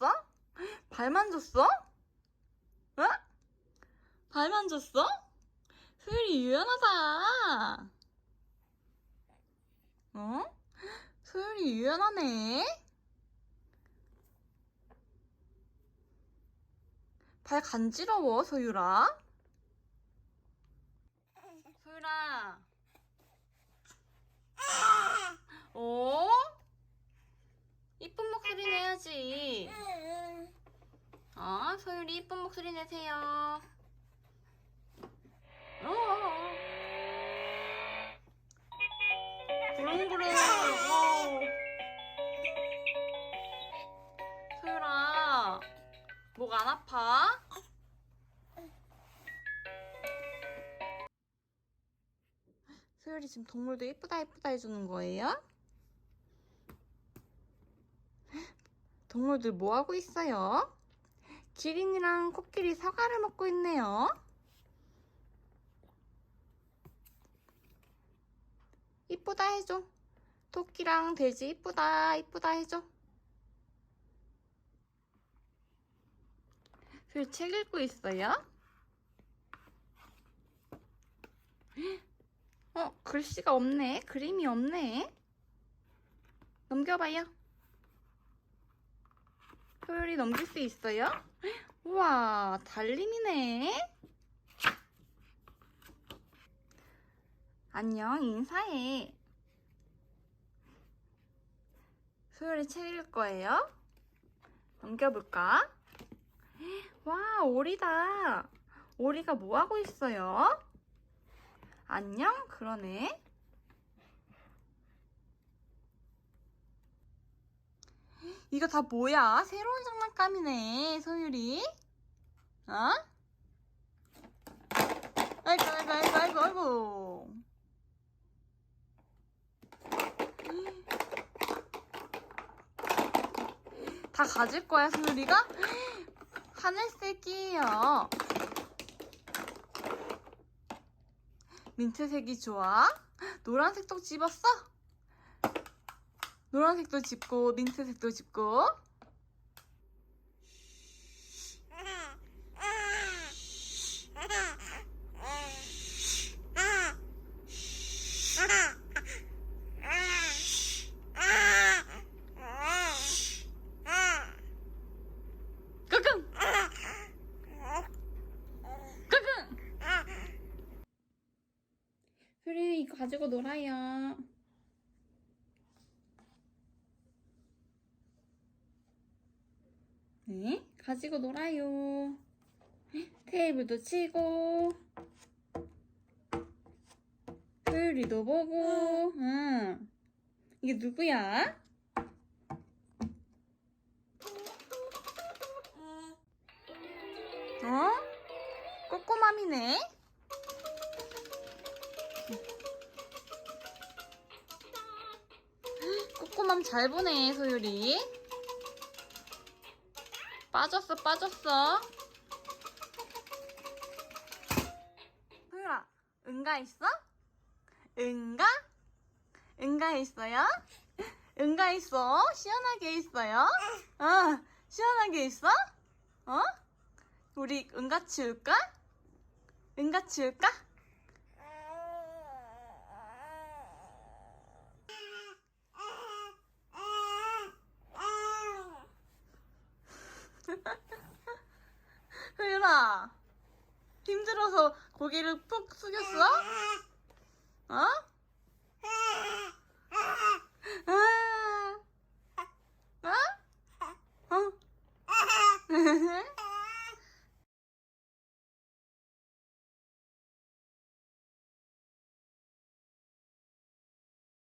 소율아, 발바닥 만졌어? 발 만졌어? 응? 발 만졌어? 소율이 유연하다. 어? 소율이 유연하네. 발 간지러워, 소율아. 소율아. 어? 이쁜 목소리 내야지. 어, 소율이 이쁜 목소리 내세요. 어. 소율아, 목 안 아파? 소율이 지금 동물도 이쁘다 이쁘다 해주는 거예요? 동물들 뭐 하고 있어요? 기린이랑 코끼리 사과를 먹고 있네요. 이쁘다 해줘. 토끼랑 돼지 이쁘다 이쁘다 해줘. 그 책 읽고 있어요? 어, 글씨가 없네. 그림이 없네. 넘겨봐요. 소율이 넘길 수 있어요? 우와, 달림이네. 안녕, 인사해. 소율이 책 읽을 거예요? 넘겨볼까? 와, 오리다. 오리가 뭐 하고 있어요? 안녕? 그러네. 이거 다 뭐야? 새로운 장난감이네, 소율이. 어? 아이고, 아이고, 아이고, 아이고, 아이고. 다 가질 거야, 소율이가? 하늘색이에요. 민트색이 좋아? 노란색도 집었어? 노란색도 집고 민트색도 끄끔 그래 이거 가지고 놀아요 네 가지고 놀아요. 테이블도 치고 효율이도 보고 응. 이게 누구야? 어? 꼬꼬맘이네? 꼬꼬맘 잘 보네 소율이 빠졌어 빠졌어 소율아 응가 있어? 응가? 응가 있어요? 응가 있어? 시원하게 있어요? 어 시원하게 있어? 어? 우리 응가 치울까? 응가 치울까? 효율아 힘들어서 고개를 푹 숙였어?